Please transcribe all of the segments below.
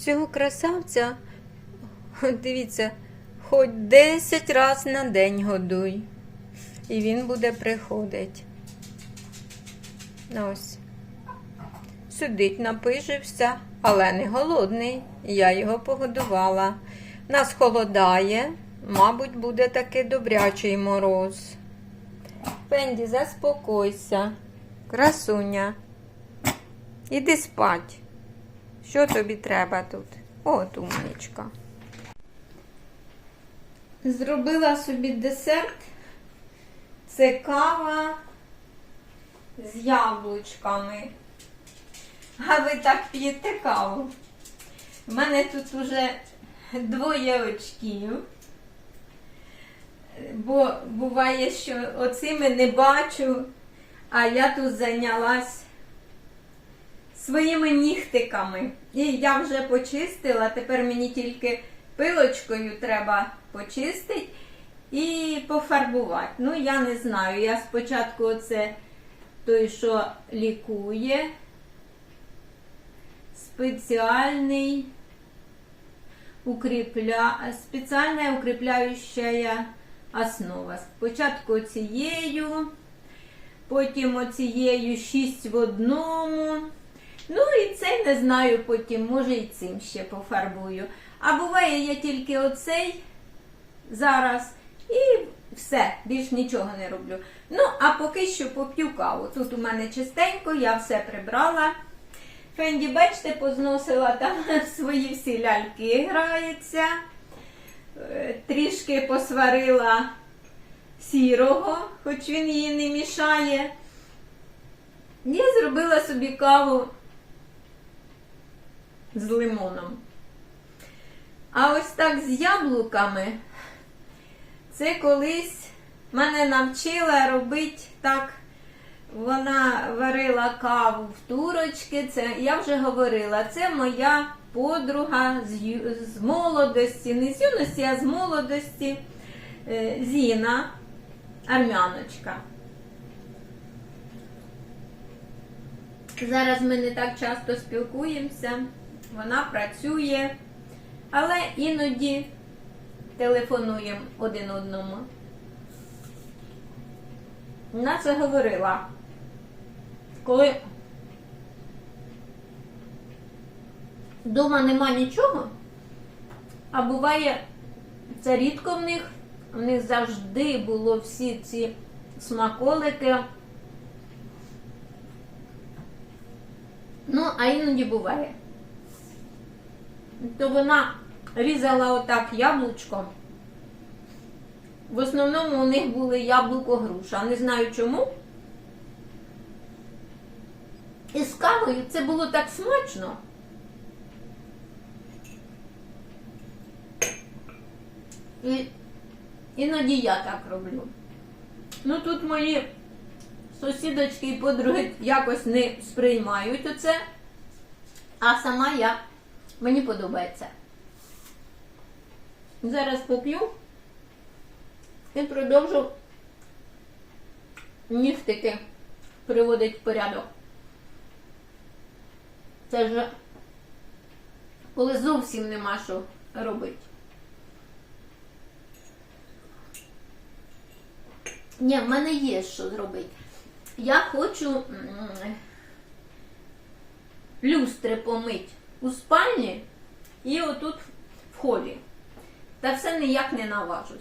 цього красавця, дивіться, хоч 10 раз на день годуй. І він буде приходити. Ось. Сидить, напижився, але не голодний. Я його погодувала. Нас холодає, мабуть, буде таки добрячий мороз. Пенді, заспокойся. Красуня. Іди спать. Що тобі треба тут? От умничка. Зробила собі десерт. Це кава з яблучками. А ви так п'єте каву? У мене тут уже двоє очків. Бо буває, що оцими не бачу, а я тут зайнялась своїми нігтиками. І я вже почистила, тепер мені тільки пилочкою треба почистити і пофарбувати. Ну, я не знаю. Я спочатку оце той, що лікує, спеціальний укріпля... спеціальна укріпляюча основа. Спочатку цією, потім оцією 6 в одному. Ну і цей не знаю, потім, може і цим ще пофарбую. А буває, я тільки оцей зараз і все, більш нічого не роблю. Ну, а поки що поп'ю каву. Тут у мене чистенько, я все прибрала. Фенді, бачите, позносила там свої всі ляльки грається. Е, Трішки посварила сірого, хоч він її не мішає. Я зробила собі каву з лимоном. А ось так з яблуками. Це колись мене навчила робити так. Вона варила каву в турочки. Це я вже говорила, це моя подруга з, з молодості, не з юності, а з молодості е, Зіна, армяночка. Зараз ми не так часто спілкуємося, вона працює, але іноді телефонуємо один одному. Вона це говорила. Коли вдома нема нічого, а буває, це рідко в них, в них завжди було всі ці смаколики. Ну, а іноді буває. То вона різала отак яблучко. В основному у них були яблуко груша. Не знаю чому. І з кавою це було так смачно. І іноді я так роблю. Ну тут мої сусідочки і подруги якось не сприймають оце, а сама я мені подобається. Зараз поп'ю і продовжу нігтики приводить в порядок. Це ж коли зовсім нема що робити. Ні, в мене є що зробити. Я хочу люстри помить у спальні і отут в холі. Та все ніяк не наважусь.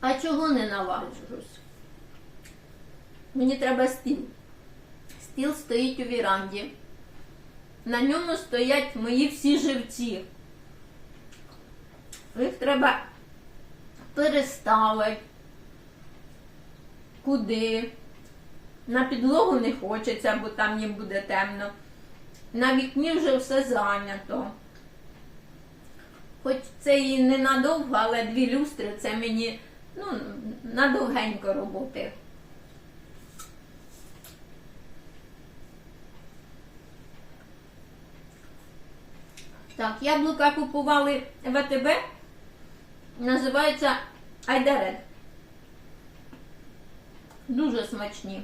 А чого не наважусь? Мені треба стіл. Стіл стоїть у віранді. На ньому стоять мої всі живці. Їх треба переставити. Куди? На підлогу не хочеться, бо там їм буде темно. На вікні вже все зайнято. Хоч це і не надовго, але дві люстри це мені ну, надовгенько роботи. Так, яблука купували в АТБ. Називається Айдарет. Дуже смачні.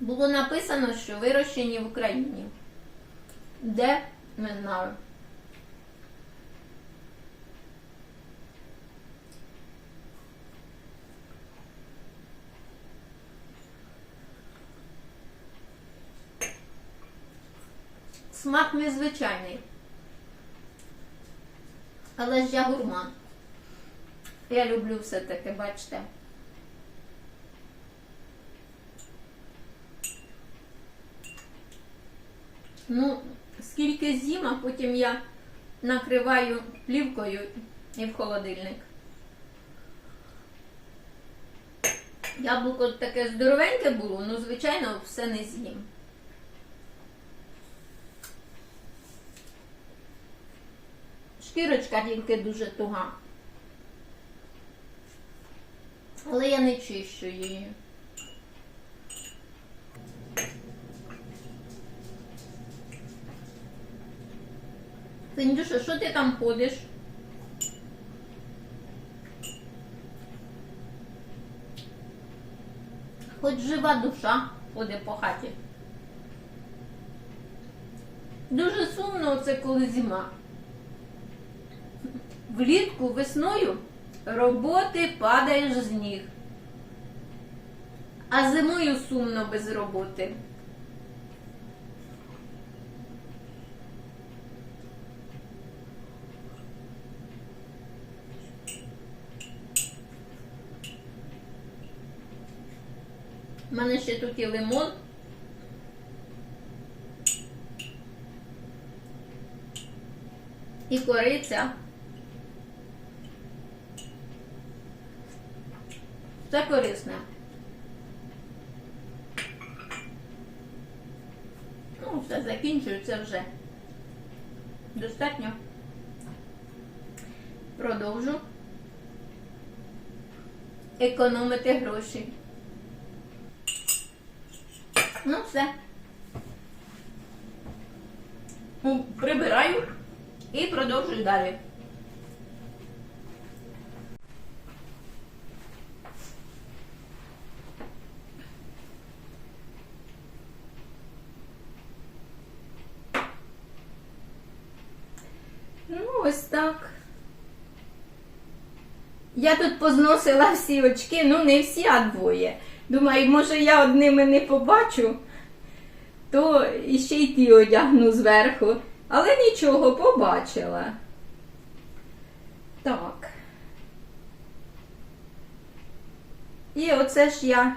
Було написано, що вирощені в Україні. Де? Не знаю. Смак незвичайний. Але ж я гурман. Я люблю все таке, бачите. Ну, скільки з'їм, потім я накриваю плівкою і в холодильник. Яблуко таке здоровеньке було, ну, звичайно, все не з'їм. Шкірочка тільки дуже туга. Але я не чищу її. Синдюша, що ти там ходиш? Хоч жива душа ходить по хаті. Дуже сумно це коли зима. Влітку весною роботи падаєш з ніг. А зимою сумно без роботи. У мене ще тут є лимон. І кориця. Це корисне. Ну, все закінчується вже. Достатньо. Продовжу економити гроші. Ну, все. Прибираю і продовжую далі. Ну, ось так. Я тут позносила всі очки, ну не всі, а двоє. Думаю, може я одними не побачу, то іще й ті одягну зверху. Але нічого, побачила. Так. І оце ж я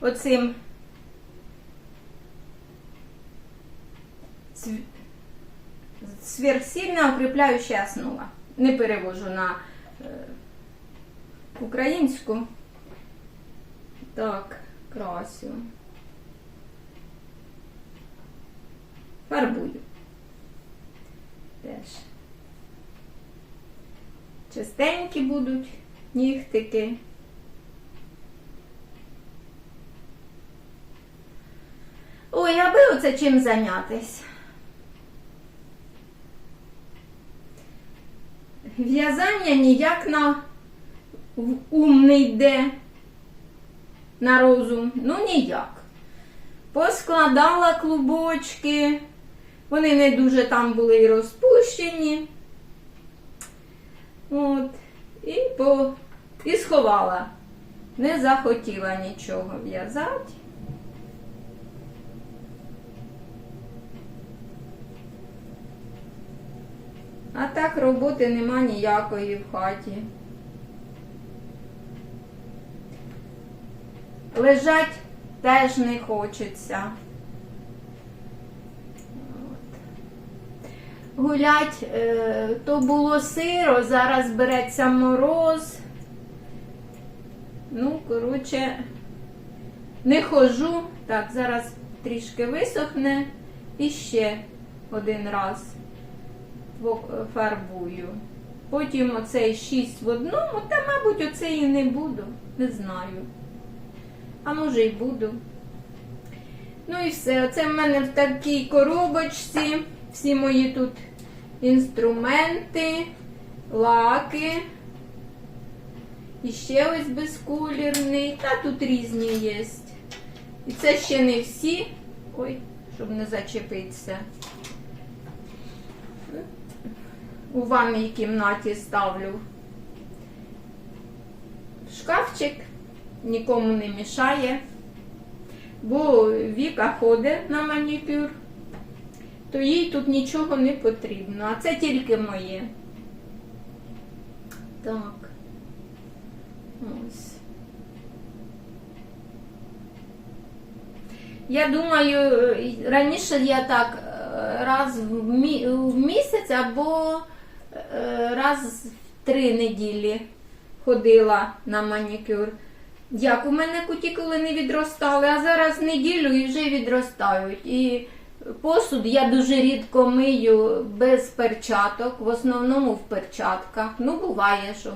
оцим сверхсильна укріпляюча основа. Не перевожу на е, українську. Так, красю. Фарбую. Теж. Чистенькі будуть нігтики. Ой, аби оце чим зайнятись. В'язання ніяк на ум не йде, на розум, ну ніяк. Поскладала клубочки, вони не дуже там були і розпущені. От, і, по, і сховала. Не захотіла нічого в'язати. А так роботи нема ніякої в хаті. Лежать теж не хочеться. Гулять е, то було сиро, зараз береться мороз. Ну, коротше, не хожу. Так, зараз трішки висохне і ще один раз фарбую. Потім оцей шість в одному, та, мабуть, оцей і не буду, не знаю. А може й буду. Ну і все. Оце в мене в такій коробочці. Всі мої тут інструменти, лаки. І ще ось безколірний. Та тут різні є. І це ще не всі. Ой, щоб не зачепитися. У ванній кімнаті ставлю шкафчик, нікому не мішає. Бо Віка ходить на манікюр, то їй тут нічого не потрібно, а це тільки моє. Так. Ось. Я думаю, раніше я так е, раз в мі- в місяць або раз в три неділі ходила на манікюр. Як у мене кутікули не відростали, а зараз неділю і вже відростають. І посуд я дуже рідко мию без перчаток, в основному в перчатках. Ну, буває, що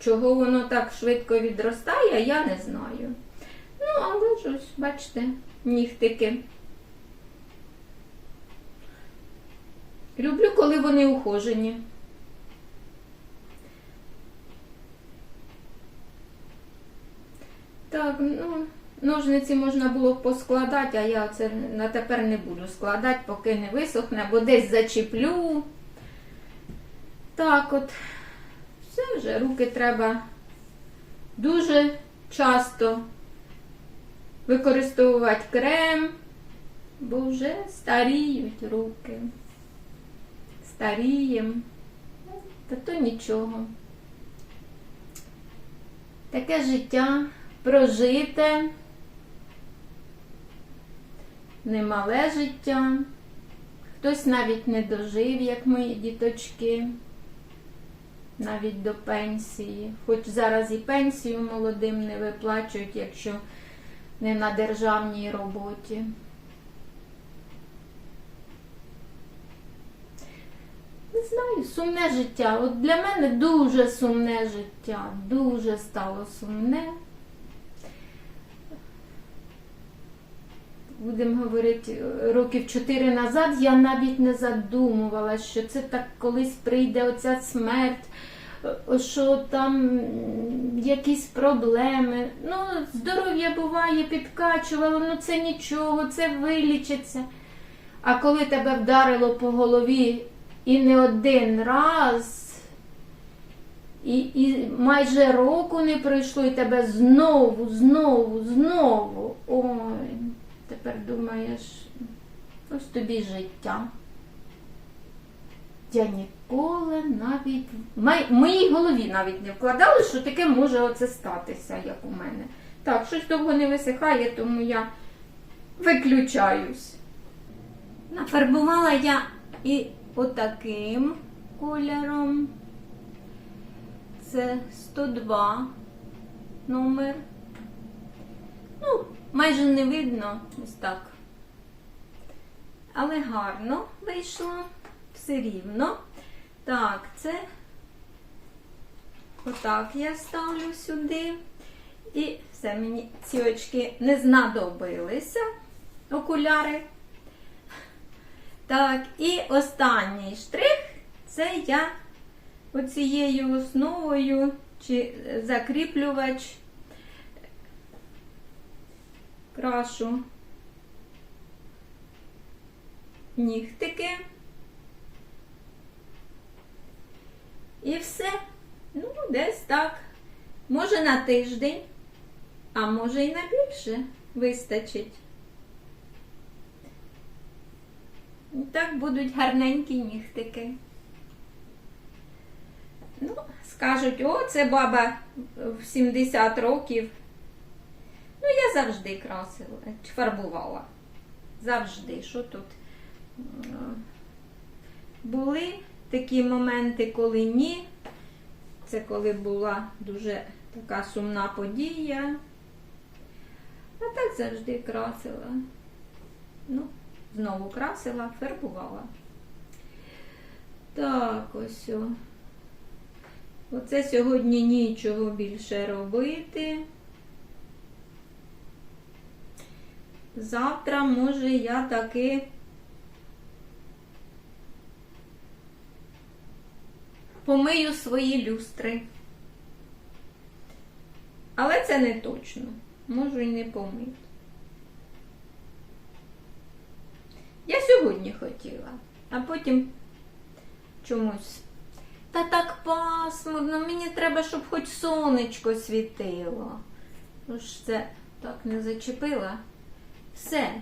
чого воно так швидко відростає, я не знаю. Ну, але ж ось, бачите, нігтики. Люблю, коли вони ухожені. Так, ну, ножниці можна було б поскладати, а я це на тепер не буду складати, поки не висохне, бо десь зачіплю. Так от, все вже, руки треба дуже часто використовувати крем, бо вже старіють руки. Старіємо. Та то нічого. Таке життя прожите, немале життя. Хтось навіть не дожив, як мої діточки, навіть до пенсії. Хоч зараз і пенсію молодим не виплачують, якщо не на державній роботі. Не знаю, сумне життя. От для мене дуже сумне життя. Дуже стало сумне. Будемо говорити, років чотири назад я навіть не задумувалася, що це так колись прийде оця смерть, що там якісь проблеми. Ну, здоров'я буває, підкачувало, ну це нічого, це вилічиться. А коли тебе вдарило по голові і не один раз, і, і майже року не пройшло, і тебе знову, знову, знову. Ой, тепер думаєш, ось тобі життя. Я ніколи навіть в моїй голові навіть не вкладали, що таке може оце статися, як у мене. Так, щось довго не висихає, тому я виключаюсь. Нафарбувала я і отаким кольором. Це 102 номер. Ну, майже не видно, ось так. Але гарно вийшло, все рівно. Так, це отак я ставлю сюди. І все, мені ці очки не знадобилися, окуляри. Так, і останній штрих це я оцією основою чи закріплювач крашу нігтики. І все. Ну, десь так. Може на тиждень, а може і на більше вистачить. Так будуть гарненькі нігтики. Ну, скажуть, о, це баба в 70 років. Ну, я завжди красила, фарбувала. Завжди. Що тут? Були такі моменти, коли ні. Це коли була дуже така сумна подія. А так завжди красила. Ну, знову красила, фарбувала. Так, ось. Оце сьогодні нічого більше робити. Завтра, може, я таки помию свої люстри. Але це не точно. Можу і не помити. Я сьогодні хотіла, а потім чомусь. Та так пасмурно, мені треба, щоб хоч сонечко світило. Ну це так не зачепила. Все.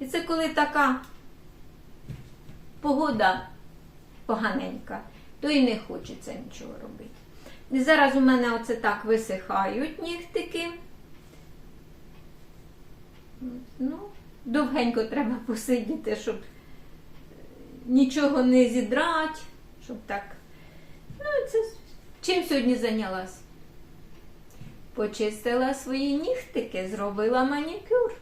І це коли така погода поганенька, то і не хочеться нічого робити. І зараз у мене оце так висихають нігтики. Ну, довгенько треба посидіти, щоб нічого не зідрать, щоб так. Ну, це чим сьогодні зайнялась? Почистила свої нігтики, зробила манікюр.